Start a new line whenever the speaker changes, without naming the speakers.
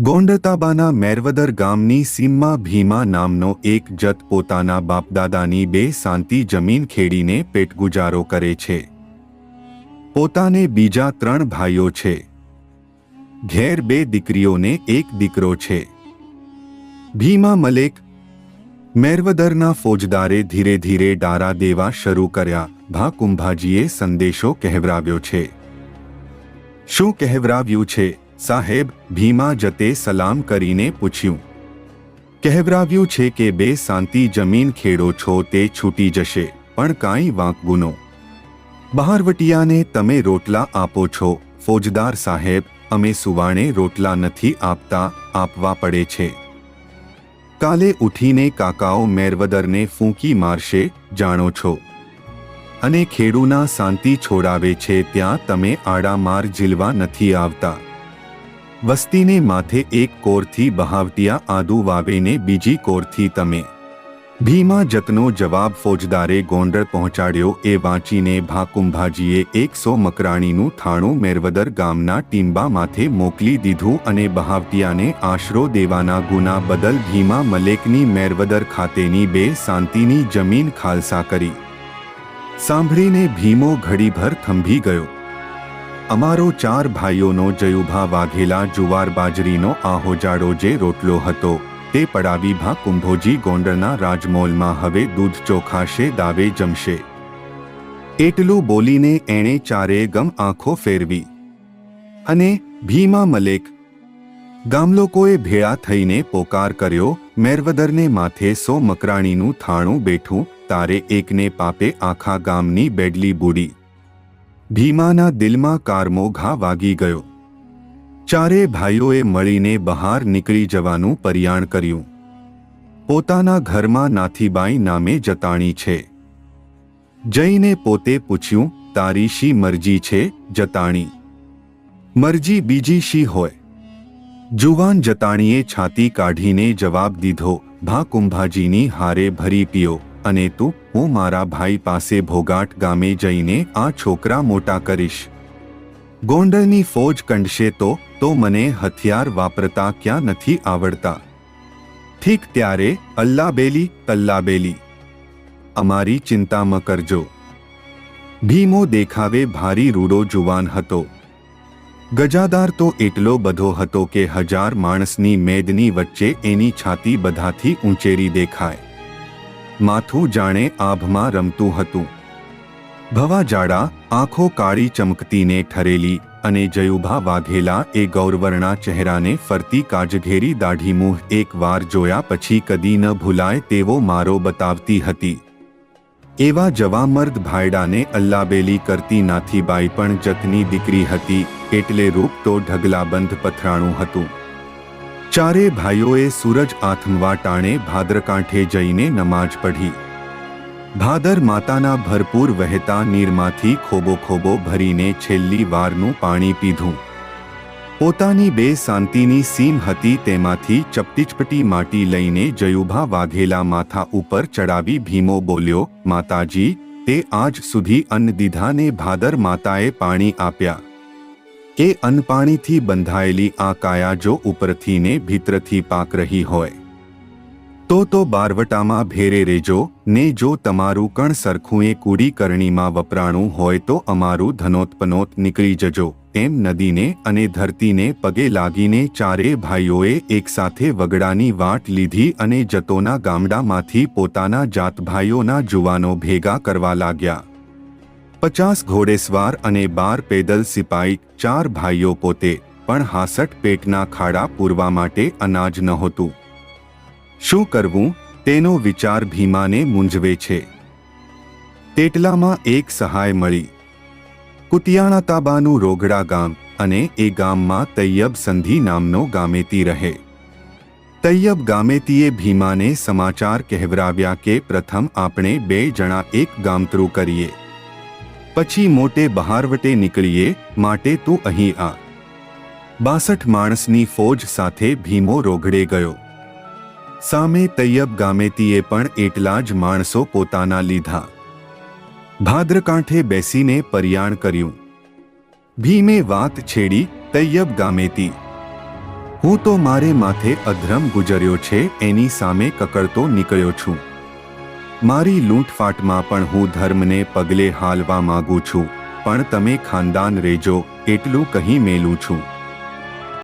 ગોંડતાબાના મેરવદર ગામની સીમમાં ભીમા નામનો એક જત પોતાના બાપદાદાની બે શાંતિ જમીન ખેડીને પેટગુજારો કરે છે. પોતાને બીજા ત્રણ ભાઈઓ છે. ઘેર બે દીકરીઓને એક દીકરો છે. ભીમા મલેક મેરવદરના ફોજદારે ધીરે ધીરે ડારા દેવા શરૂ કર્યા ભા કુંભાજીએ સંદેશો કહેવરાવ્યો છે. શું કહેવરાવ્યું છે? સાહેબ, ભીમા જતે સલામ કરીને પૂછ્યું. કહેવરાવ્યું છે કે, બે શાંતિ જમીન ખેડો છો તે છૂટી જશે, પણ કાંઈ વાંકગુનો બહારવટિયાને તમે રોટલા આપો છો, ફોજદાર સાહેબ, અમે સુવાણે રોટલા નથી આપતા, આપવા પડે છે. કાલે ઉઠીને કાકાઓ મેરવદરને ફૂંકી મારશે, જાણો છો. અને ખેડૂના શાંતિ છોડાવે છે, ત્યાં તમે આડામાર ઝીલવા નથી આવતા. વસ્તીને માથે એક કોરથી બહાવટિયા આદુ વાવેને બીજી કોરથી તમે. ભીમા જતનો જવાબ ફોજદારે ગોંડળ પહોંચાડ્યો એ વાંચીને ભાકુંભાજીએ એકસો મકરાણીનું થાણું મેરવદર ગામના ટીંબા માથે મોકલી દીધું અને બહાવટિયાને આશરો દેવાના ગુના બદલ ભીમા મલેકની મેરવદર ખાતેની બે શાંતિની જમીન ખાલસા કરી. સાંભળીને ભીમો ઘડીભર થંભી ગયો. અમારો ચાર ભાઈઓનો જયુભા વાઘેલા જુવાર બાજરીનો આહોજાડો જે રોટલો હતો, તે પડાવી ભા કુંભોજી ગોંડલના રાજમોલમાં હવે દૂધ ચોખાશે, દાવે જમશે. એટલું બોલીને એણે ચારે ગમ આંખો ફેરવી. અને ભીમા મલેક, ગામલોકોએ ભેળા થઈને પોકાર કર્યો, મેરવદરને માથે સો મકરાણીનું થાણું બેઠું, તારે એકને પાપે આખા ગામની બેડલી બુડી. ભીમાના દિલમાં કારમો ઘા વાગી ગયો. ચારે ભાઈઓએ મળીને બહાર નીકળી જવાનું પરિયાણ કર્યું. પોતાના ઘરમાં નાથીબાઈ નામે જતાણી છે. જઈને પોતે પૂછ્યું, તારી શી મરજી છે? જતાણી. મરજી બીજી શી હોય? જુવાન જતાણીએ છાતી કાઢીને જવાબ દીધો ભા કુંભાજીની હારે ભરી પીયો અને તું, હું મારા ભાઈ પાસે ભોગાટ ગામે જઈને આ છોકરા મોટા કરીશ. ગોંડલની ફોજ કંડશે તો તો મને હથિયાર વાપરતા ક્યાં નથી આવડતા. ઠીક ત્યારે, અલ્લાબેલી, તલ્લાબેલી. અમારી ચિંતા મ કરજો. ભીમો દેખાવે ભારી રૂડો જુવાન હતો. ગજાદાર તો એટલો બધો હતો કે હજાર માણસની મેદની વચ્ચે એની છાતી બધાથી ઊંચેરી દેખાય. માથું જાણે આભમાં રમતું હતું. ભવા જાડા આંખો કાળી ચમકતીને ઠરેલી અને જયુભા વાઘેલા એ ગૌરવર્ણા ચહેરાને ફરતી કાજઘેરી દાઢી મુહ એક વાર જોયા પછી કદી ન ભૂલાય તેવો મારો બતાવતી હતી. એવા જવામર્દ ભાયડાને અલ્લાબેલી કરતી નાથીબાઈ પણ જતની દીકરી હતી એટલે રૂપ તો ઢગલાબંધ પથરાણું હતું. ચારે ભાઈઓએ સૂરજ આથમવા ટાણે ભાદ્રકાંઠે જઈને નમાજ પઢી. ભાદર માતાના ભરપૂર વહેતા નીરમાંથી ખોબો ખોબો ભરીને છેલ્લી વારનું પાણી પીધું. પોતાની બે શાંતિની સીમ હતી તેમાંથી ચપટીચપટી માટી લઈને જયુભા વાઘેલા માથા ઉપર ચડાવી ભીમો બોલ્યો, માતાજી, તે આજ સુધી અન્ન દીધાને ભાદર માતાએ પાણી આપ્યા. એ અન્નપાણીથી બંધાયેલી આ કાયા જો ઉપરથી ને ભીતરથી પાક રહી હોય, તો તો બારવટામાં ભેરે રેજો, ને જો તમારું કણ સરખું એ કરણીમાં વપરાણું હોય તો અમારું ધનોત્પનોત નીકળી જજો, એમ નદીને અને ધરતીને પગે લાગીને ચારે ભાઈઓએ એકસાથે વગડાની વાટ લીધી અને જતોના ગામડામાંથી પોતાના જાતભાઈઓના જુવાનો ભેગા કરવા લાગ્યા. પચાસ ઘોડેસવાર અને બાર પેદલ સિપાઈ ચાર ભાઈઓ પોતે, પણ હાસઠ પેટના ખાડા પૂરવા માટે અનાજ નહોતું. શું કરવું? તેનો વિચાર ભીમાને મૂંઝવે છે. તેટલામાં એક સહાય મળી. કુતિયાણા તાબાનું રોગડા ગામ અને એ ગામમાં તૈયબ સંધિ નામનો ગામેતી રહે. તૈયબ ગામેતીએ ભીમાને સમાચાર કહેવરાવ્યા કે પ્રથમ આપણે બે જણા એક ગામતરું કરીએ. પછી મોટે બહારવટે નીકળીએ, માટે તું અહીં આ. બાસઠ માણસની ફોજ સાથે ભીમો રોગડે ગયો. સામે તૈયબ ગામેતીએ પણ એટલા જ માણસો પોતાના લીધા. ભાદ્રકાંઠે બેસીને પરિયાણ કર્યું. ભીમે વાત છેડી તૈયબ ગામેતી. હું તો મારે માથે અધ્રમ ગુજર્યો છે, એની સામે કકડતો નીકળ્યો છું. મારી લૂંટફાટમાં પણ હું ધર્મને પગલે હાલવા માગું છું, પણ તમે ખાનદાન રેજો, એટલું કહી મેલું છું.